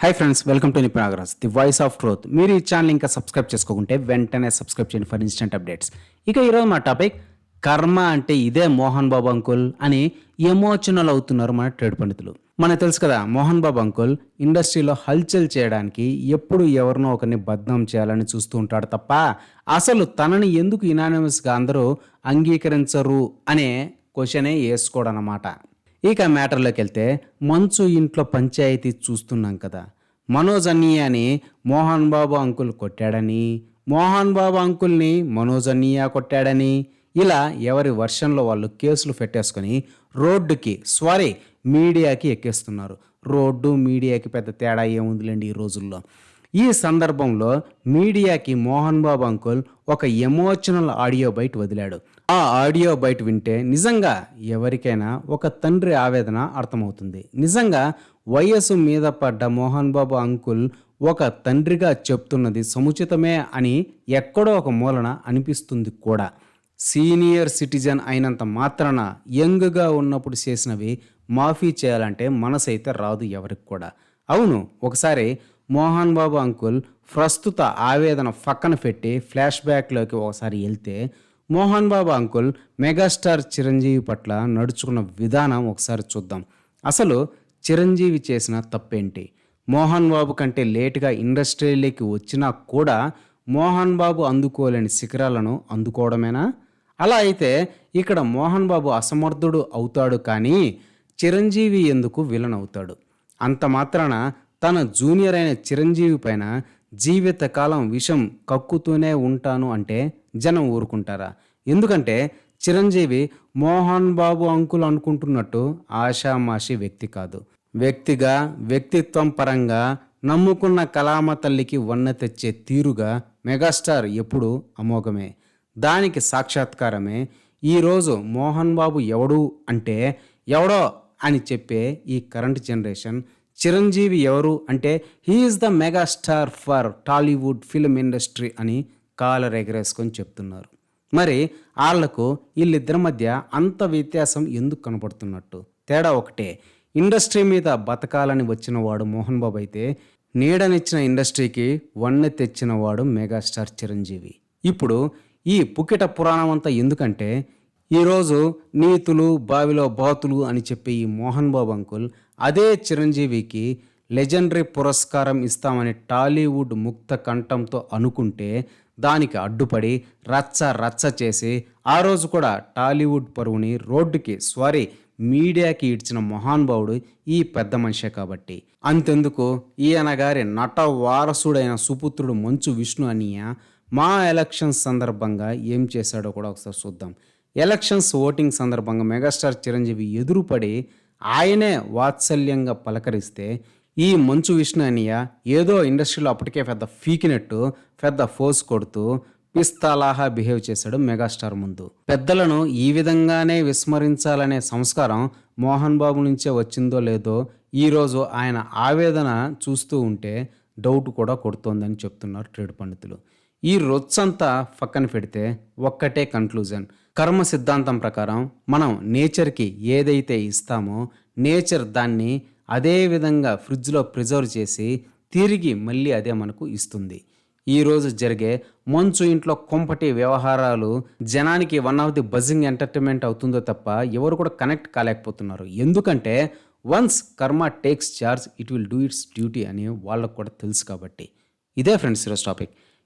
Hi friends welcome to Nipunagaraj the voice of truth మీరు ఈ channel ఇంకా subscribe చేసుకోకుంటే వెంటనే సబ్స్క్రైబ్ చేయండి ఫర్ ఇన్స్టెంట్ అప్డేట్స్ ఇక ఈరోజు మా టాపిక్ కర్మ అంటే ఇదే మోహన్ బాబు అంకుల్ అని ఎమోషనల్ అవుతున్నారు మన ట్రేడ్ పండితులు. మనకు తెలుసు కదా మోహన్ బాబు అంకుల్ ఇండస్ట్రీలో హల్చల్ చేయడానికి ఎప్పుడు ఎవరినో ఒకరిని బద్నాం చేయాలని చూస్తూ ఉంటాడు తప్ప అసలు తనని ఎందుకు ఇనానిమస్గా అందరూ అంగీకరించరు అనే క్వశ్చనే వేసుకోవడం ఇక మ్యాటర్లోకి వెళ్తే మంచు ఇంట్లో పంచాయతీ చూస్తున్నాం కదా. మనోజ్ అన్నయ్య అని మోహన్ బాబు అంకుల్ కొట్టాడని మోహన్ బాబు అంకుల్ని మనోజ్ అన్నయ్య కొట్టాడని ఇలా ఎవరి వర్షన్లో వాళ్ళు కేసులు పెట్టేసుకొని రోడ్డుకి సారీ మీడియాకి ఎక్కేస్తున్నారు. రోడ్డు మీడియాకి పెద్ద తేడా ఏముందిలేండి ఈ రోజుల్లో. ఈ సందర్భంలో మీడియాకి మోహన్ బాబు అంకుల్ ఒక ఎమోషనల్ ఆడియో బయట వదిలాడు. ఆ ఆడియో బయట వింటే నిజంగా ఎవరికైనా ఒక తండ్రి ఆవేదన అర్థమవుతుంది. నిజంగా వయస్సు మీద పడ్డ మోహన్ బాబు అంకుల్ ఒక తండ్రిగా చెప్తున్నది సముచితమే అని ఎక్కడో ఒక మూలన అనిపిస్తుంది కూడా. సీనియర్ సిటిజన్ అయినంత మాత్రాన యంగ్గా ఉన్నప్పుడు చేసినవి మాఫీ చేయాలంటే మనసైతే రాదు ఎవరికి కూడా. అవును ఒకసారి మోహన్ బాబు అంకుల్ ప్రస్తుత ఆవేదన పక్కన పెట్టి ఫ్లాష్ బ్యాక్లోకి ఒకసారి వెళ్తే మోహన్ బాబు అంకుల్ మెగాస్టార్ చిరంజీవి పట్ల నడుచుకున్న విధానం ఒకసారి చూద్దాం. అసలు చిరంజీవి చేసిన తప్పేంటి? మోహన్ బాబు కంటే లేటుగా ఇండస్ట్రీలోకి వచ్చినా కూడా మోహన్ బాబు అందుకోలేని శిఖరాలను అందుకోవడమేనా? అలా అయితే ఇక్కడ మోహన్ బాబు అసమర్థుడు అవుతాడు కానీ చిరంజీవి ఎందుకు విలన్ అవుతాడు? అంత మాత్రాన తన జూనియర్ అయిన చిరంజీవి పైన జీవితకాలం విషం కక్కుతూనే ఉంటాను అంటే జనం ఊరుకుంటారా? ఎందుకంటే చిరంజీవి మోహన్ బాబు అంకుల్ అనుకుంటున్నట్టు ఆషామాషి వ్యక్తి కాదు. వ్యక్తిగా వ్యక్తిత్వం పరంగా నమ్ముకున్న కళామ తల్లికి వన్న తెచ్చే తీరుగా మెగాస్టార్ ఎప్పుడూ అమోఘమే. దానికి సాక్షాత్కారమే ఈరోజు మోహన్ బాబు ఎవడు అంటే ఎవడో అని చెప్పే ఈ కరెంట్ జనరేషన్ చిరంజీవి ఎవరు అంటే he is the megastar for Tollywood film industry అని కాలరెగరేసుకొని చెప్తున్నారు. మరి వాళ్ళకు వీళ్ళిద్దరి మధ్య అంత వ్యత్యాసం ఎందుకు కనపడుతున్నట్టు? తేడా ఒకటే ఇండస్ట్రీ మీద బతకాలని వచ్చిన వాడు మోహన్ బాబు అయితే నీడనిచ్చిన ఇండస్ట్రీకి వన్నె తెచ్చిన వాడు మెగాస్టార్ చిరంజీవి. ఇప్పుడు ఈ పుకిట పురాణం అంతా ఎందుకంటే ఈరోజు నీతులు బావిలో బాతులు అని చెప్పే ఈ మోహన్ బాబు అంకుల్ అదే చిరంజీవికి లెజెండరీ పురస్కారం ఇస్తామని టాలీవుడ్ ముక్త కంఠంతో అనుకుంటే దానికి అడ్డుపడి రచ్చ రచ్చ చేసి ఆ రోజు కూడా టాలీవుడ్ పరువుని రోడ్డుకి సారీ మీడియాకి ఇడ్చిన మహానుభావుడు ఈ పెద్ద మనిషే కాబట్టి. అంతెందుకు? ఈయన గారి నట వారసుడైన సుపుత్రుడు మంచు విష్ణు అనియ మా ఎలక్షన్స్ సందర్భంగా ఏం చేశాడో కూడా ఒకసారి చూద్దాం. ఎలక్షన్స్ ఓటింగ్ సందర్భంగా మెగాస్టార్ చిరంజీవి ఎదురుపడి ఆయనే వాత్సల్యంగా పలకరిస్తే ఈ మంచు విష్ణు అనియ ఏదో ఇండస్ట్రీలో అప్పటికే పెద్ద ఫీకినట్టు పెద్ద ఫోర్స్ కొడుతూ పిస్తాలాహా బిహేవ్ చేశాడు మెగాస్టార్ ముందు. పెద్దలను ఈ విధంగానే విస్మరించాలనే సంస్కారం మోహన్ బాబు నుంచే వచ్చిందో లేదో ఈరోజు ఆయన ఆవేదన చూస్తూ ఉంటే డౌట్ కూడా కొడుతోందని చెప్తున్నారు ట్రేడ్ పండితులు. ఈ రొచ్చంతా పక్కన పెడితే ఒక్కటే కన్క్లూజన్ కర్మ సిద్ధాంతం ప్రకారం మనం నేచర్కి ఏదైతే ఇస్తామో నేచర్ దాన్ని అదే విధంగా ఫ్రిడ్జ్లో ప్రిజర్వ్ చేసి తిరిగి మళ్ళీ అదే మనకు ఇస్తుంది. ఈరోజు జరిగే మంచు ఇంట్లో కొంపటి వ్యవహారాలు జనానికి one of the buzzing entertainment అవుతుందో తప్ప ఎవరు కూడా కనెక్ట్ కాలేకపోతున్నారు. ఎందుకంటే once karma takes charge it will do its duty అని వాళ్ళకు కూడా తెలుసు కాబట్టి. ఇదే ఫ్రెండ్స్ ఈరోజు టాపిక్.